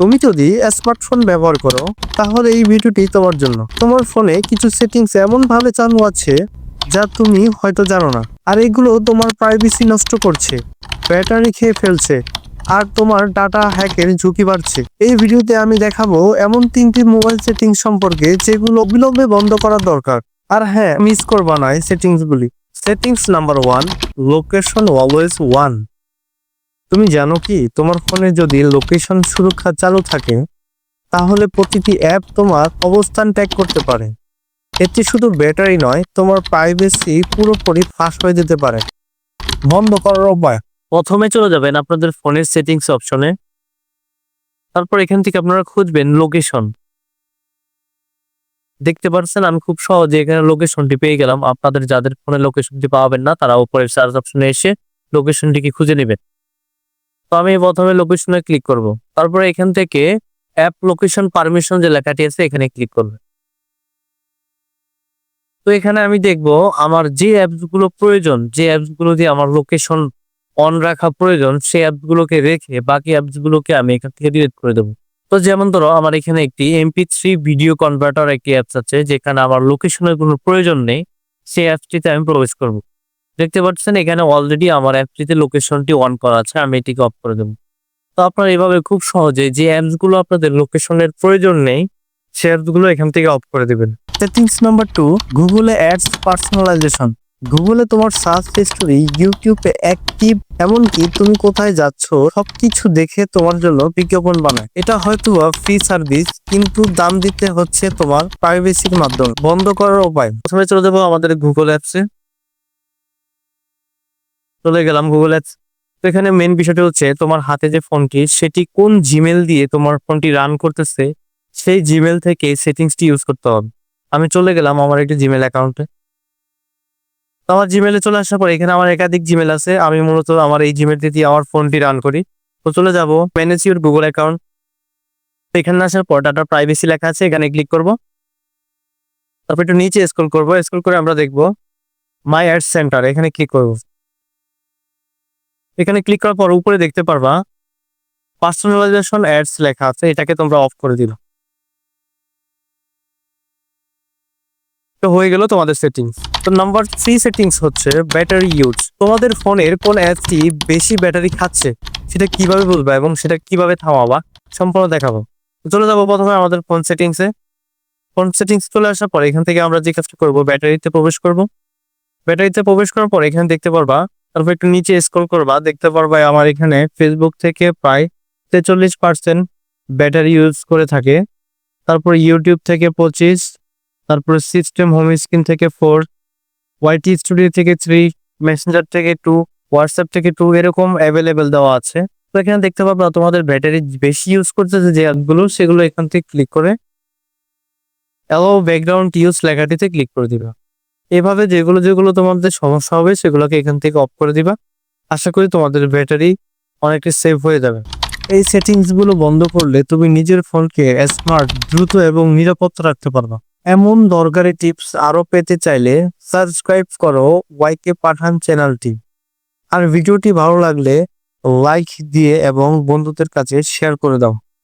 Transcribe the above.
তুমি যদি স্মার্টফোন ব্যবহার করো, তাহলে এই ভিডিওটি তোমার জন্য। তোমার ফোনে কিছু সেটিংস এমন ভাবে চালু আছে, যা তুমি হয়তো জানো না। আর এগুলো তোমার প্রাইভেসি নষ্ট করছে ব্যাটারি খেয়ে ফেলছে, আর তোমার ডাটা হ্যাকের ঝুঁকি বাড়ছে। এই ভিডিওতে আমি দেখাবো এমন তিনটি মোবাইল সেটিংস সম্পর্কে যেগুলো অবিলম্বে বন্ধ করা দরকার। আর হ্যাঁ মিস করবা না এই সেটিংসগুলি settings number one location always one তুমি জানো কি? তোমার ফোনে যদি লোকেশন সুরক্ষা চালু থাকে, তাহলে প্রতিটি অ্যাপ তোমার অবস্থান ট্যাগ করতে পারে। এতে শুধু ব্যাটারি নয়, তোমার প্রাইভেসি পুরোপুরি ফাঁস হয়ে যেতে পারে। বন্ধ করার উপায়? প্রথমে চলে যাবেন আপনাদের ফোনের সেটিংস অপশনে তারপর এখান থেকে আপনারা খুঁজবেন লোকেশন দেখতে পাচ্ছেন আমি খুব সহজে এখানে লোকেশনটি পেয়ে গেলাম। আপনাদের যাদের ফোনে লোকেশনটি পাবেন না, তারা উপরের সার্চ অপশনে এসে লোকেশনটিকে খুঁজে নেবেন। তো আমি প্রথমে লোকেশনে ক্লিক করব। তারপরে এখান থেকে অ্যাপ লোকেশন পারমিশন যে লেখাটি আছে, এখানে ক্লিক করব। তো এখানে আমি দেখব আমার যে অ্যাপসগুলো প্রয়োজন, যে অ্যাপসগুলো দিয়ে আমার লোকেশন অন রাখা প্রয়োজন, সেই অ্যাপস গুলোকে রেখে বাকি অ্যাপস গুলোকে আমি এখান থেকে ডিলিট করে দেবো। তো যেমন ধরো, আমার এখানে একটি এমপি থ্রি ভিডিও কনভার্টার একটি অ্যাপস আছে, যেখানে আমার লোকেশনের কোনো প্রয়োজন নেই, সেই অ্যাপসটিতে আমি প্রবেশ করব। দেখতে পাচ্ছেন, এখানে অলরেডি আমার অ্যাপটিতে লোকেশনটি অন করা আছে, আমি এটিকে অফ করে দেবো। তো আপনারা এভাবে খুব সহজে যে অ্যাপসগুলো আপনাদের লোকেশনের প্রয়োজন নেই, সে অ্যাপসগুলো এখান থেকে অফ করে দিবেন। সেটিংস নাম্বার টু গুগলে অ্যাডস পার্সোনালাইজেশন গুগলে তোমার সার্চ হিস্টোরি ইউটিউবে অ্যাক্টিভ এমনকি তুমি কোথায় যাচ্ছ, সবকিছু দেখে তোমার জন্য বিজ্ঞাপন বানায়। এটা হয়তো ফ্রি সার্ভিস কিন্তু দাম দিতে হচ্ছে তোমার প্রাইভেসির মাধ্যমে। বন্ধ করার উপায়। প্রথমে চলে যাব আমাদের গুগল অ্যাপসে চলে গেলাম গুগল অ্যাপস তো এখানে মেন বিষয়টা হচ্ছে তোমার হাতে যে ফোনটি সেটি কোন জিমেল দিয়ে তোমার ফোনটি রান করতেছে, সেই জিমেল থেকে সেটিংসটি ইউজ করতে হবে। আমি চলে গেলাম আমার একটি জিমেল অ্যাকাউন্টে তো আমার জিমেলে চলে আসার পর এখানে আমার একাধিক জিমেল আছে। আমি মূলত আমার এই জিমেল দিয়ে আমার ফোনটি রান করি। তো চলে যাব ম্যানেজ ইউর গুগল অ্যাকাউন্ট তো এখানে আসার পর ডাটা প্রাইভেসি লেখা আছে, এখানে ক্লিক করব। তারপর একটু নিচে স্ক্রল করব। স্ক্রল করে আমরা দেখব মাই অ্যাড সেন্টার এখানে ক্লিক করব। এখানে ক্লিক করার পর উপরে দেখতে পারবা পার্সোনালাইজেশন অ্যাডস লেখা আছে, এটাকে তোমরা অফ করে দিল তো হয়ে গেল তোমাদের সেটিংস তো নাম্বার থ্রি সেটিংস হচ্ছে ব্যাটারি ইউজ তোমাদের ফোনের কোন অ্যাপটি বেশি ব্যাটারি খাচ্ছে, সেটা কীভাবে বুঝবা এবং সেটা কীভাবে থামাবা, সম্পূর্ণ দেখাবো। চলে যাব প্রথমে আমাদের ফোন সেটিংসে ফোন সেটিংস চলে আসার পর এখান থেকে আমরা যে কাজটা করব ব্যাটারিতে প্রবেশ করব। ব্যাটারিতে প্রবেশ করার পর এখানে দেখতে পারবা তারপর একটু নিচে স্ক্রল করবা, দেখতে পারবা আমার এখানে ফেসবুক থেকে প্রায় তেচল্লিশ পার্সেন্ট ব্যাটারি ইউজ করে থাকে। তারপর ইউটিউব থেকে পঁচিশ, তারপর সিস্টেম হোম স্ক্রিন থেকে ফোর ওয়াইটি স্টুডিও থেকে থ্রি মেসেঞ্জার থেকে টু হোয়াটসঅ্যাপ থেকে টু এরকম অ্যাভেলেবেল দেওয়া আছে। তো এখানে দেখতে পাবা তোমাদের ব্যাটারি বেশি ইউজ করতেছে যে অ্যাপগুলো সেগুলো এখান থেকে ক্লিক করে অ্যালো ব্যাকগ্রাউন্ড ইউজ লেখাটিতে ক্লিক করে দিবা। এভাবে যেগুলো যেগুলো তোমাদের সমস্যা হবে, সেগুলোকে এখান থেকে অফ করে দিবা। আশা করি তোমাদের ব্যাটারি অনেকটা সেভ হয়ে যাবে। এই সেটিংসগুলো বন্ধ করলে তুমি নিজের ফোনকে স্মার্ট দ্রুত এবং নিরাপদ রাখতে পারবা। এমন দরকারি টিপস আরও পেতে চাইলে সাবস্ক্রাইব করো ওয়াইকে পাঠান চ্যানেলটি আর ভিডিওটি ভালো লাগলে লাইক দিয়ে এবং বন্ধুদের কাছে শেয়ার করে দাও।